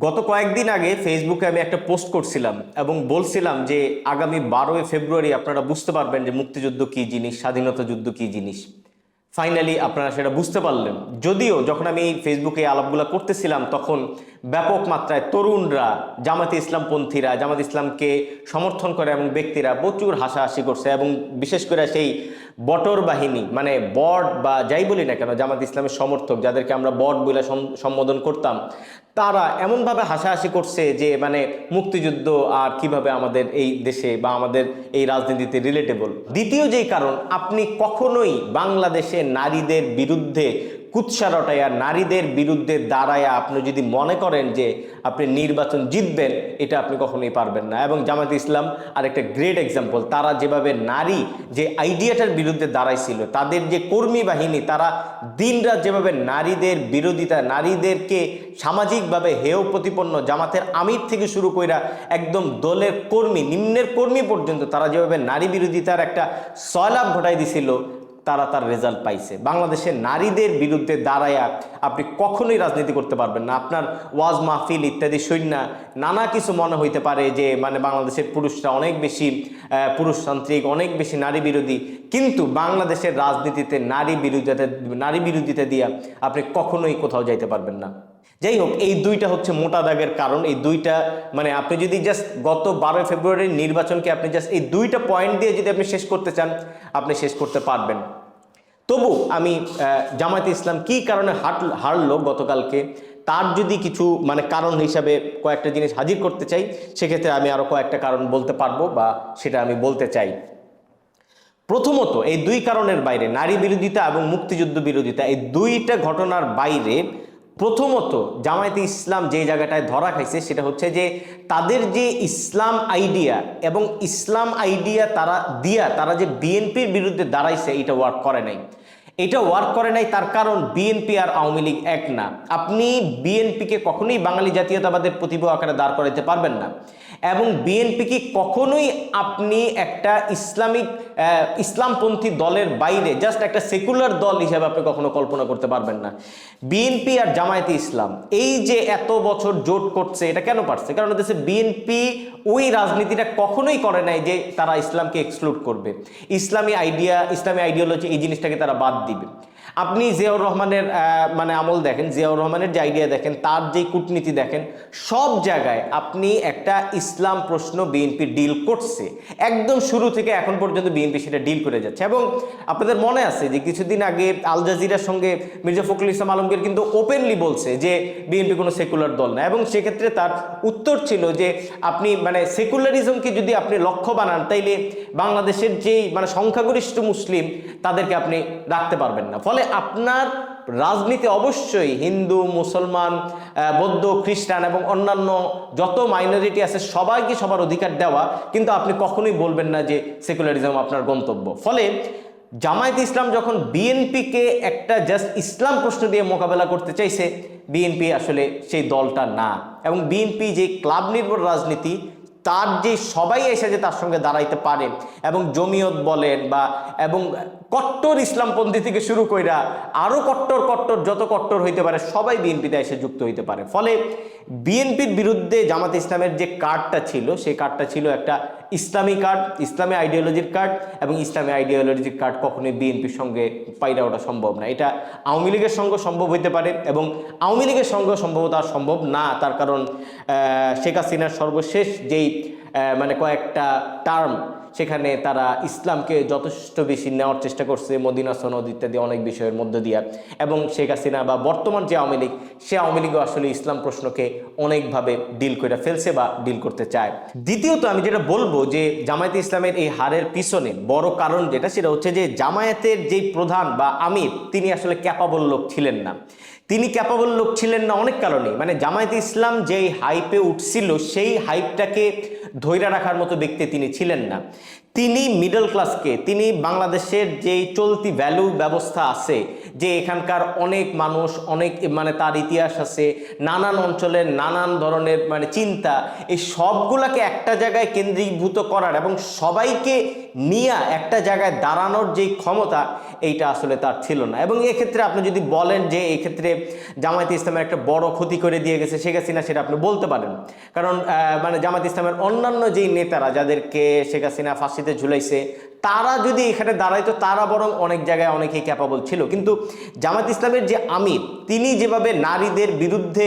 গত কয়েকদিন আগে ফেসবুকে আমি একটা পোস্ট করছিলাম এবং বলছিলাম যে আগামী বারোই ফেব্রুয়ারি আপনারা বুঝতে পারবেন যে মুক্তিযুদ্ধ কী জিনিস, স্বাধীনতা যুদ্ধ কী জিনিস। ফাইনালি আপনারা সেটা বুঝতে পারলেন। যদিও যখন আমি ফেসবুকে আলাপগুলো করতেছিলাম, তখন ব্যাপক মাত্রায় তরুণরা জামাতে ইসলামপন্থীরা জামাত ইসলামকে সমর্থন করে এবং ব্যক্তিরা প্রচুর হাসাহাসি করছে এবং বিশেষ করে সেই বটর বাহিনী মানে বট বা যাই বলি না কেন জামাত ইসলামের সমর্থক যাদেরকে আমরা বট বলে সম্বোধন করতাম, তারা এমনভাবে হাসাহাসি করছে যে মানে মুক্তিযুদ্ধ আর কীভাবে আমাদের এই দেশে বা আমাদের এই রাজনীতিতে রিলেটেবল দ্বিতীয় যেই কারণ, আপনি কখনোই বাংলাদেশে নারীদের বিরুদ্ধে কুৎসা রটাইয়া নারীদের বিরুদ্ধে দাঁড়ায়া আপনি যদি মনে করেন যে আপনি নির্বাচন জিতবেন, এটা আপনি কখনোই পারবেন না। এবং জামাত ইসলাম আর একটা গ্রেট এক্সাম্পল তারা যেভাবে নারী যে আইডিয়াটার বিরুদ্ধে দাঁড়াইছিল, তাদের যে কর্মী বাহিনী, তারা দিনরাত যেভাবে নারীদের বিরোধিতা, নারীদেরকে সামাজিকভাবে হেয় প্রতিপন্ন জামাতের আমির থেকে শুরু কইরা একদম দলের কর্মী, নিম্নের কর্মী পর্যন্ত তারা যেভাবে নারী বিরোধিতার একটা সয়লাভ ঘটাই দিছিল তারা তার রেজাল্ট পাইছে। বাংলাদেশের নারীদের বিরুদ্ধে দাঁড়ায়া আপনি কখনোই রাজনীতি করতে পারবেন না। আপনার ওয়াজ মাহফিল ইত্যাদি সৈন্য, নানা কিছু মনে হইতে পারে যে মানে বাংলাদেশের পুরুষরা অনেক বেশি পুরুষতান্ত্রিক, অনেক বেশি নারী বিরোধী। কিন্তু বাংলাদেশের রাজনীতিতে নারী বিরোধিতা নারী বিরোধিতা দিয়া আপনি কখনোই কোথাও যাইতে পারবেন না। যাই হোক, এই দুইটা হচ্ছে মোটা দাগের কারণ। এই দুইটা মানে আপনি যদি জাস্ট গত বারোই ফেব্রুয়ারির নির্বাচনকে আপনি জাস্ট এই দুইটা পয়েন্ট দিয়ে যদি আপনি শেষ করতে চান, আপনি শেষ করতে পারবেন। তবু আমি জামায়াতে ইসলাম কি কারণে হাট, হারলো গতকালকে, তার যদি কিছু মানে কারণ হিসাবে কয়েকটা জিনিস হাজির করতে চাই, সেক্ষেত্রে আমি আরও কয়েকটা কারণ বলতে পারব বা সেটা আমি বলতে চাই। প্রথমত, এই দুই কারণের বাইরে, নারী বিরোধিতা এবং মুক্তিযুদ্ধ বিরোধিতা, এই দুইটা ঘটনার বাইরে প্রথমত জামায়াতে ইসলাম যে জায়গাটায় ধরা খাইছে, সেটা হচ্ছে যে তাদের যে ইসলাম আইডিয়া এবং ইসলাম আইডিয়া তারা দিয়া, তারা যে বিএনপির বিরুদ্ধে দাঁড়াইছে, এটা ওয়ার্ক করে নাই। এটা ওয়ার্ক করে নাই, তার কারণ বিএনপি আর আওয়ামী লীগ এক না। আপনি বিএনপিকে কখনোই বাঙালি জাতীয়তাবাদের প্রতিভা আকারে দাঁড় করাইতে পারবেন না। এবং বিএনপিকে কখনোই আপনি একটা ইসলামিক ইসলামপন্থী দলের বাইরে জাস্ট একটা সেকুলার দল হিসেবে আপনি কখনো কল্পনা করতে পারবেন না। বিএনপি আর জামায়াতে ইসলাম, এই যে এত বছর জোট করছে, এটা কেন পারছে? কারণ দেশে বিএনপি ওই রাজনীতিটা কখনোই করে নাই যে তারা ইসলামকে এক্সক্লুড করবে। ইসলামী আইডিয়া ইসলামী আইডিওলজি এই জিনিসটাকে তারা বাদ দিবে আপনি জিয়াউর রহমানের মানে আমল দেখেন, জিয়াউর রহমানের যে আইডিয়া দেখেন, তার যে কূটনীতি দেখেন, সব জায়গায় আপনি একটা ইসলাম প্রশ্ন বিএনপি ডিল করছে। একদম শুরু থেকে এখন পর্যন্ত বিএনপি সেটা ডিল করে যাচ্ছে। এবং আপনাদের মনে আছে যে কিছুদিন আগে আল জাজিরার সঙ্গে মির্জা ফখরুল ইসলাম আলমগীর কিন্তু ওপেনলি বলছে যে বিএনপি কোনো সেকুলার দল না। এবং সেক্ষেত্রে তার উত্তর ছিল যে আপনি মানে সেকুলারিজমকে যদি আপনি লক্ষ্য বানান, তাইলে বাংলাদেশের যেই মানে সংখ্যাগরিষ্ঠ মুসলিম, তাদেরকে আপনি রাখতে পারবেন না। ফলে আপনার রাজনীতি অবশ্যই হিন্দু, মুসলমান বৌদ্ধ, খ্রিস্টান এবং অন্যান্য যত মাইনরিটি আছে সবাইকে সবার অধিকার দেওয়া। কিন্তু আপনি কখনোই বলবেন না যে সেকুলারিজম আপনার গন্তব্য। ফলে জামায়াত ইসলাম যখন বিএনপিকে একটা জাস্ট ইসলাম প্রশ্ন দিয়ে মোকাবেলা করতে চাইছে বিএনপি আসলে সেই দলটা না। এবং বিএনপি যে ক্লাব নির্ভর রাজনীতি তার যে সবাই এসে যে তার সঙ্গে দাঁড়াইতে পারে এবং জমিয়ত বলেন বা এবং কট্টর ইসলামপন্থী থেকে শুরু কইরা আরও কট্টর কট্টর যত কট্টর হইতে পারে, সবাই বিএনপিতে এসে যুক্ত হইতে পারে। ফলে বিএনপির বিরুদ্ধে জামাত ইসলামের যে কার্ডটা ছিল, সেই কার্ডটা ছিল একটা ইসলামী কার্ড ইসলামী আইডিওলজির কার্ড এবং ইসলামী আইডিওলজির কার্ড কখনোই বিএনপির সঙ্গে পাইরা ওটা সম্ভব না। এটা আওয়ামী লীগের সঙ্গে সম্ভব হইতে পারে এবং আওয়ামী লীগের সঙ্গে সম্ভবত আর সম্ভব না, তার কারণ শেখ হাসিনার সর্বশেষ যেই মানে কয়েকটা টার্ম সেখানে তারা ইসলামকে যথেষ্ট বেশি নেওয়ার চেষ্টা করছে, মদিনা সনদ ইত্যাদি অনেক বিষয়ের মধ্য দিয়া। এবং শেখ হাসিনা বা বর্তমান যে আওয়ামী লীগ, সে আওয়ামী লীগও আসলে ইসলাম প্রশ্নকে অনেকভাবে ডিল করে ফেলছে বা ডিল করতে চায়। দ্বিতীয়ত আমি যেটা বলব যে জামায়াতে ইসলামের এই হারের পিছনে বড় কারণ যেটা, সেটা হচ্ছে যে জামায়াতের যেই প্রধান বা আমির, তিনি আসলে ক্যাপাবল লোক ছিলেন না। তিনি ক্যাপাবল লোক ছিলেন না অনেক কারণে। মানে জামায়াতে ইসলাম যেই হাইপে উঠছিল, সেই হাইপটাকে ধৈর্য রাখার মতো ব্যক্তি তিনি ছিলেন না। তিনি মিডল ক্লাসকে তিনি বাংলাদেশের যেই চলতি ভ্যালু ব্যবস্থা আছে যে এখানকার অনেক মানুষ, অনেক মানে তার ইতিহাস আছে, নানান অঞ্চলের নানান ধরনের মানে চিন্তা, এই সবগুলাকে একটা জায়গায় কেন্দ্রীভূত করার এবং সবাইকে নিয়ে একটা জায়গায় দাঁড়ানোর যে ক্ষমতা, এইটা আসলে তার ছিল না। এবং এক্ষেত্রে আপনি যদি বলেন যে এক্ষেত্রে জামায়াত ইসলামের একটা বড় ক্ষতি করে দিয়ে গেছে শেখ হাসিনা, সেটা আপনি বলতে পারেন। কারণ মানে জামায়াত ইসলামের অন্যান্য যেই নেতারা, যাদেরকে শেখ হাসিনা ফাঁসিতে ঝুলাইছে তারা যদি এখানে দাঁড়াইতো তারা বরং অনেক জায়গায় অনেকেই ক্যাপাবল ছিল। কিন্তু জামাত ইসলামের যে আমির তিনি যেভাবে নারীদের বিরুদ্ধে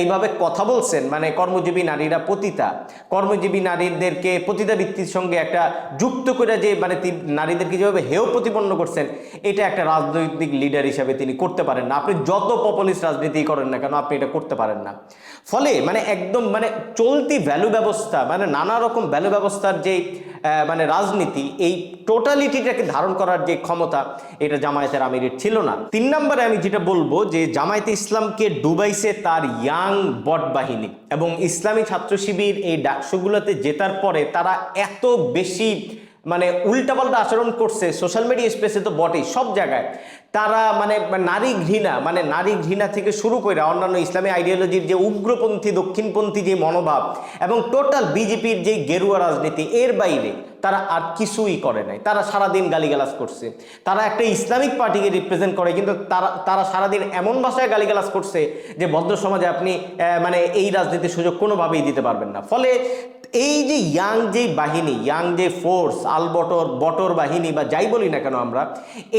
এইভাবে কথা বলছেন মানে কর্মজীবী নারীরা পতিতা কর্মজীবী নারীদেরকে পতিতা বৃত্তির সঙ্গে একটা যুক্ত করে যে মানে নারীদেরকে যেভাবে হেয় প্রতিপন্ন করছেন এটা একটা রাজনৈতিক লিডার হিসাবে তিনি করতে পারেন না। আপনি যত পপুলিস্ট রাজনীতি করেন না কেন আপনি এটা করতে পারেন না। ফলে মানে একদম মানে চলতি ভ্যালু ব্যবস্থা মানে নানা রকম ভ্যালু ব্যবস্থার যে আহ, মানে রাজনীতি, এই টোটালিটিটাকে ধারণ করার যে ক্ষমতা, এটা জামায়াতের আমিরের ছিল না। তিন নম্বরে আমি যেটা বলব যে জামায়াতে ইসলামকে ডুবাইছে তার ইয়াং বট বাহিনী এবং ইসলামী ছাত্র শিবির এই ডাকসুগুলোতে জেতার পরে তারা এত বেশি মানে উল্টাপাল্টা আচরণ করছে সোশ্যাল মিডিয়া স্পেসে তো বটেই, সব জায়গায়। তারা মানে নারী ঘৃণা মানে নারী ঘৃণা থেকে শুরু করে অন্যান্য ইসলামী আইডিওলজির যে উগ্রপন্থী, দক্ষিণপন্থী যে মনোভাব এবং টোটাল বিজেপির যে গেরুয়া রাজনীতি, এর বাইরে তারা আর কিছুই করে নাই। তারা সারাদিন গালিগালাজ করছে। তারা একটা ইসলামিক পার্টিকে রিপ্রেজেন্ট করে, কিন্তু তারা তারা সারাদিন এমন ভাষায় গালিগালাজ করছে যে ভদ্র সমাজে আপনি মানে এই রাজনীতির সুযোগ কোনোভাবেই দিতে পারবেন না। ফলে এই যে ইয়াং যে বাহিনী, ইয়াং যে ফোর্স আলবটর, বটর বাহিনী বা যাই বলি না কেন আমরা,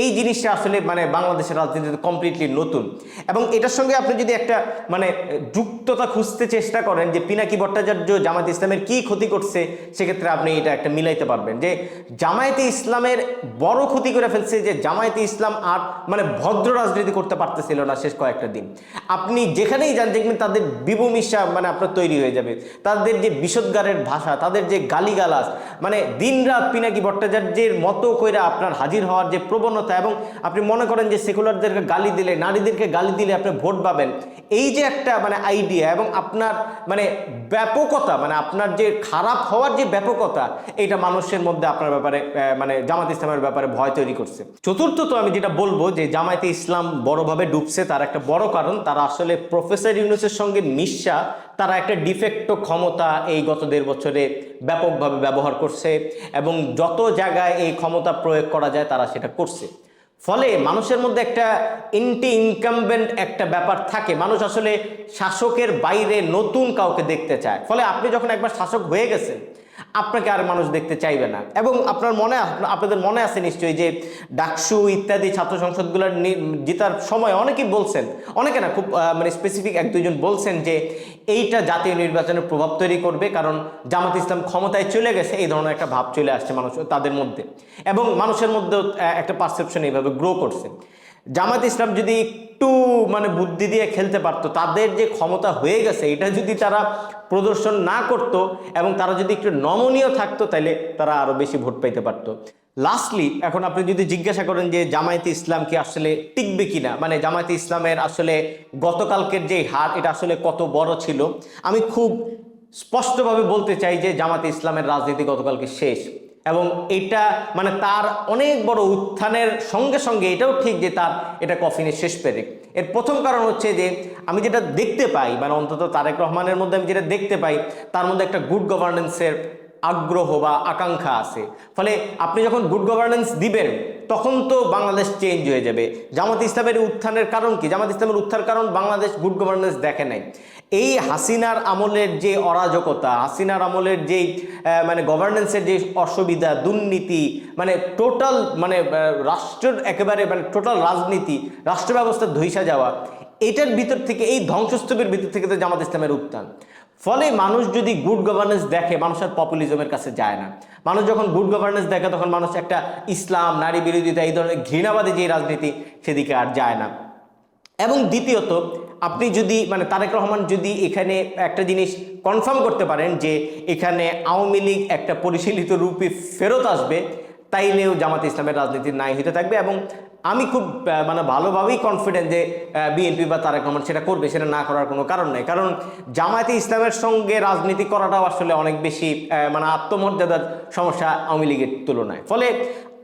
এই জিনিসটা আসলে মানে বাংলাদেশের রাজনীতিতে কমপ্লিটলি নতুন। এবং এটার সঙ্গে আপনি যদি একটা মানে যুক্ততা খুঁজতে চেষ্টা করেন যে পিনাকি ভট্টাচার্য জামায়াত ইসলামের কি ক্ষতি করছে, সেক্ষেত্রে আপনি এটা একটা মিলাইতে পারবেন যে জামায়াতে ইসলামের বড় ক্ষতি করে ফেলছে যে জামায়াতে ইসলাম আর মানে ভদ্র রাজনীতি করতে পারতেছিল না শেষ কয়েকটা দিন। আপনি যেখানেই যান দেখবেন তাদের বিভূমিশা মানে আপনার তৈরি হয়ে যাবে। তাদের যে বিষদগারের ভাষা, তাদের যে গালিগালাজ মানে দিনরাত পিনাকি ভট্টাচার্যের মতো কইরা আপনার হাজির হওয়ার যে প্রবণতা এবং আপনি মনে করেন যে সেকুলারদেরকে গালি দিলে, নারীদেরকে গালি দিলে আপনি ভোট পাবেন, এই যে একটা মানে আইডিয়া এবং আপনার মানে ব্যাপকতা মানে আপনার যে খারাপ হওয়ার যে ব্যাপকতা, এইটা মানুষের মধ্যে আপনার ব্যাপারে মানে জামাত ইসলামের ব্যাপারে ভয় তৈরি করছে। চতুর্থত আমি যেটা বলব যে জামায়াতে ইসলাম বড়ভাবে ডুবছে, তার একটা বড় কারণ, তারা আসলে প্রফেসর ইউনুসের সঙ্গে মিশা, তারা একটা ডিফেক্টো ক্ষমতা এই গত দেড় বছরে ব্যাপকভাবে ব্যবহার করছে এবং যত জায়গায় এই ক্ষমতা প্রয়োগ করা যায়, তারা সেটা করছে। ফলে মানুষের মধ্যে একটা ইন্টি ইনকামবেন্ট একটা ব্যাপার থাকে। মানুষ আসলে শাসকের বাইরে নতুন কাউকে দেখতে চায়। ফলে আপনি যখন একবার শাসক হয়ে গেছেন আপনাকে আর মানুষ দেখতে চাইবে না। এবং আপনার মনে আপ- আপনাদের মনে আছে নিশ্চয়ই যে ডাকসু ইত্যাদি ছাত্র সংসদগুলোর নি- জেতার সময় অনেকেই বলছেন, অনেকে না, খুব মানে স্পেসিফিক এক দুইজন বলছেন যে এইটা জাতীয় নির্বাচনের প্রভাব তৈরি করবে কারণ জামাত ইসলাম ক্ষমতায় চলে গেছে, এই ধরনের একটা ভাব চলে আসছে মানুষ, তাদের মধ্যে। এবং মানুষের মধ্যেও একটা পারসেপশন এইভাবে গ্রো করছে। জামাত ইসলাম যদি একটু মানে বুদ্ধি দিয়ে খেলতে পারতো। তাদের যে ক্ষমতা হয়ে গেছে, এটা যদি তারা প্রদর্শন না করত এবং তারা যদি একটু নমনীয় থাকতো তাহলে তারা আরও বেশি ভোট পাইতে পারতো। লাস্টলি এখন আপনি যদি জিজ্ঞাসা করেন যে জামায়াতে ইসলাম কি আসলে টিকবে কিনা মানে জামায়াতে ইসলামের আসলে গতকালকের যে হার, এটা আসলে কত বড় ছিল? আমি খুব স্পষ্টভাবে বলতে চাই যে জামাতে ইসলামের রাজনীতি গতকালকে শেষ। এবং এটা মানে তার অনেক বড় উত্থানের সঙ্গে সঙ্গে এটাও ঠিক যে তার এটা কফিনের শেষ পেরেক। এর প্রথম কারণ হচ্ছে যে আমি যেটা দেখতে পাই মানে অন্তত তারেক রহমানের মধ্যে আমি যেটা দেখতে পাই, তার মধ্যে একটা গুড গভর্নেন্সের আগ্রহ বা আকাঙ্ক্ষা আছে। ফলে আপনি যখন গুড গভর্নেন্স দিবেন তখন তো বাংলাদেশ চেঞ্জ হয়ে যাবে। জামাত ইসলামের উত্থানের কারণ কি? জামাত ইসলামের উত্থার কারণ বাংলাদেশ গুড গভর্নেন্স দেখে নাই। এই হাসিনার আমলের যে অরাজকতা, হাসিনার আমলের যে মানে গভর্নেন্সের যে অসুবিধা, দুর্নীতি মানে টোটাল মানে রাষ্ট্রের একেবারে মানে টোটাল রাজনীতি রাষ্ট্র ব্যবস্থা ধৈসা যাওয়া, এটার ভিতর থেকে, এই ধ্বংসস্তূপের ভিতর থেকে তো জামাত ইসলামের উত্থান। ফলে মানুষ যদি গুড গভর্নেন্স দেখে, মানুষ আর পপুলিজমের কাছে যায় না। মানুষ যখন গুড গভর্নেন্স দেখে, তখন মানুষ একটা ইসলাম, নারী বিরোধিতা, এই ধরনের ঘৃণাবাদী যে রাজনীতি সেদিকে আর যায় না। এবং দ্বিতীয়ত, আপনি যদি মানে তারেক রহমান যদি এখানে একটা জিনিস কনফার্ম করতে পারেন যে এখানে আওয়ামী লীগ একটা পরিশীলিত রূপে ফেরত আসবে, তাইলেও জামাত ইসলামের রাজনীতি নাই হতে থাকবে এবং আমি খুব মানে ভালোভাবেই কনফিডেন্ট যে বিএনপি বা তারেক রহমান সেটা করবে, সেটা না করার কোনো কারণ নেই। কারণ জামায়াতে ইসলামের সঙ্গে রাজনীতি করাটাও আসলে অনেক বেশি মানে আত্মমর্যাদার সমস্যা আওয়ামী লীগের তুলনায়। ফলে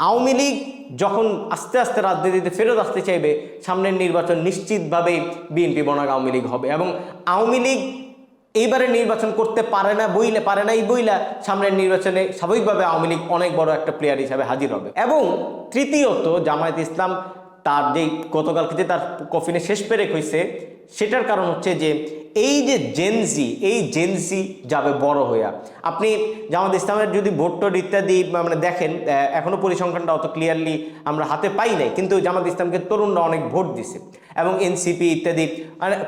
আওয়ামী লীগ যখন আস্তে আস্তে রাজনীতিতে ফেরত আসতে চাইবে, সামনের নির্বাচন নিশ্চিতভাবেই বিএনপি বনাম আওয়ামী লীগ হবে এবং আওয়ামী লীগ এইবারে নির্বাচন করতে পারে না বইলে পারে না এই বইলা সামনের নির্বাচনে স্বাভাবিকভাবে আওয়ামী লীগ অনেক বড় একটা প্লেয়ার হিসাবে হাজির হবে। এবং তৃতীয়ত জামায়াত ইসলাম তার যেই গতকালকে যে তার কফিনে শেষ পেরেক হয়েছে সেটার কারণ হচ্ছে যে এই যে জেনজি এই জেনজি যাবে বড় হইয়া। আপনি জামাত ইসলামের যদি ভোট টোট ইত্যাদি মানে দেখেন আহ, এখনও পরিসংখ্যানটা অত ক্লিয়ারলি আমরা হাতে পাই নাই কিন্তু জামাত ইসলামকে তরুণরা অনেক ভোট দিছে। এবং এনসিপি ইত্যাদি।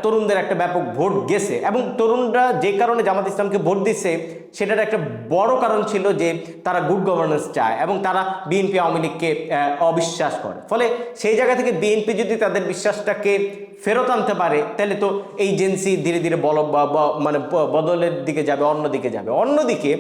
তরুণদের একটা ব্যাপক ভোট গেছে। এবং তরুণরা যে কারণে জামাত ইসলামকে ভোট দিচ্ছে, সেটার একটা বড় কারণ ছিল যে তারা গুড গভর্নেন্স চায় এবং তারা বিএনপি আওয়ামী লীগকে অবিশ্বাস করে। ফলে সেই জায়গা থেকে বিএনপি যদি তাদের বিশ্বাসটাকে ফেরত আনতে পারে, তাহলে তো এই জেন্সি ধীরে ধীরে বল মানে বদলের দিকে যাবে, অন্যদিকে যাবে। অন্যদিকে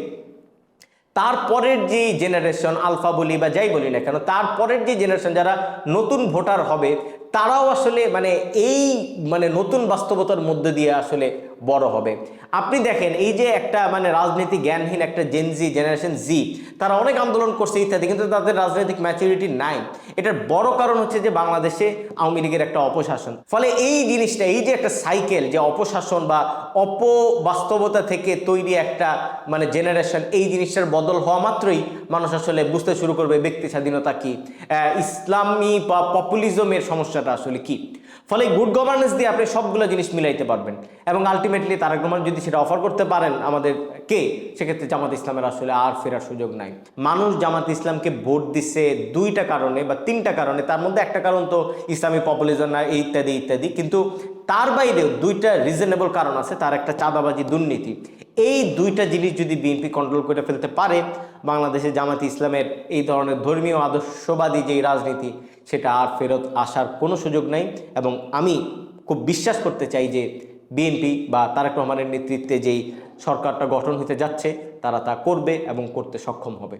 তারপরের যে জেনারেশন আলফা বলি বা যাই বলি না কেন, তারপরের যে জেনারেশন যারা নতুন ভোটার হবে তারাও আসলে মানে এই মানে নতুন বাস্তবতার মধ্যে দিয়ে আসলে বড় হবে। আপনি দেখেন, এই যে একটা মানে রাজনীতি জ্ঞানহীন একটা জেনজি জেনারেশন জি তারা অনেক আন্দোলন করছে ইত্যাদি, কিন্তু তাদের রাজনৈতিক ম্যাচুরিটি নাই। এটার বড় কারণ হচ্ছে যে বাংলাদেশে আওয়ামী লীগের একটা অপশাসন। ফলে এই জিনিসটা, এই যে একটা সাইকেল যে অপশাসন বা অপবাস্তবতা থেকে তৈরি একটা মানে জেনারেশন এই জিনিসটার বদল হওয়া মাত্রই মানুষ আসলে বুঝতে শুরু করবে ব্যক্তি স্বাধীনতা কি। ইসলামী বা পপুলিজমের সমস্যাটা আসলে কি। ফলে গুড গভর্নেন্স দিয়ে আপনি সবগুলো জিনিস মিলাইতে পারবেন। এবং আলটিমেটলি তারেক রহমান যদি সেটা অফার করতে পারেন আমাদের কে? সেক্ষেত্রে জামাত ইসলামের আসলে আর ফেরার সুযোগ নাই। মানুষ জামাত ইসলামকে ভোট দিচ্ছে দুইটা কারণে বা তিনটা কারণে। তার মধ্যে একটা কারণ তো ইসলামী পপুলিজম না, ইত্যাদি ইত্যাদি। কিন্তু তার বাইরেও দুইটা রিজনেবল কারণ আছে। তার একটা চাঁদাবাজি দুর্নীতি। এই দুইটা জিনিস যদি বিএনপি কন্ট্রোল করে ফেলতে পারে, বাংলাদেশে জামাত ইসলামের এই ধরনের ধর্মীয় আদর্শবাদী যেই রাজনীতি, সেটা আর ফেরত আসার কোনো সুযোগ নাই। এবং আমি খুব বিশ্বাস করতে চাই যে বিএনপি বা তারেক রহমানের নেতৃত্বে যেই সরকারটা গঠন হতে যাচ্ছে, তারা তা করবে এবং করতে সক্ষম হবে।